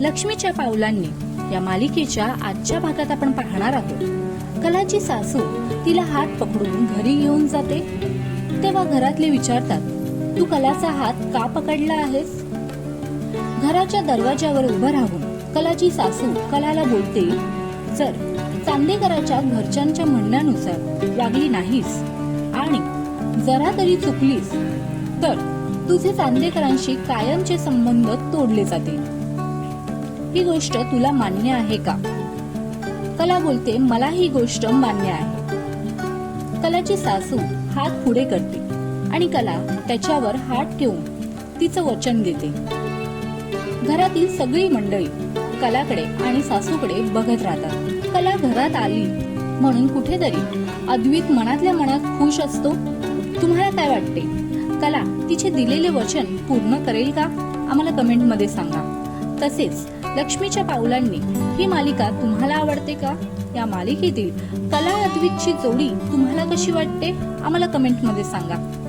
लक्ष्मीच्या पावलांनी या मालिकेच्या आजच्या भागात आपण पाहणार आहोत. कलाची सासू तिला हात पकडून घरी घेऊन जाते. तेव्हा घरातले विचारतात तू कलाचा हात का पकडला आहेस? घराच्या दरवाजावर उभं राहून कलाची सासू कलाला बोलते जर चांदेकराच्या घरच्यांच्या म्हणण्यानुसार वागली नाहीस आणि जरा तरी चुकलीस तर तुझे चांदेकरांशी कायमचे संबंध तोडले जातील. ही गोष्ट तुला मान्य आहे का? कला बोलते मला ही गोष्ट मान्य आहे. कलाची सासू हात पुढे करते आणि कला त्याच्यावर हात ठेवून तिचं वचन देते. घरातील सगळी मंडळी कलाकडे आणि सासूकडे बघत राहतात. कला घरात आली म्हणून कुठेतरी अद्वित मनातल्या मनात खुश असतो. तुम्हाला काय वाटते? कला तिचे दिलेले वचन पूर्ण करेल का? आम्हाला कमेंटमध्ये सांगा. तसेच लक्ष्मीच्या पावलांनी. ही मालिका तुम्हाला आवडते का? या मालिकेतील कला अद्वितची जोडी तुम्हाला कशी वाटते? आम्हाला कमेंटमध्ये सांगा.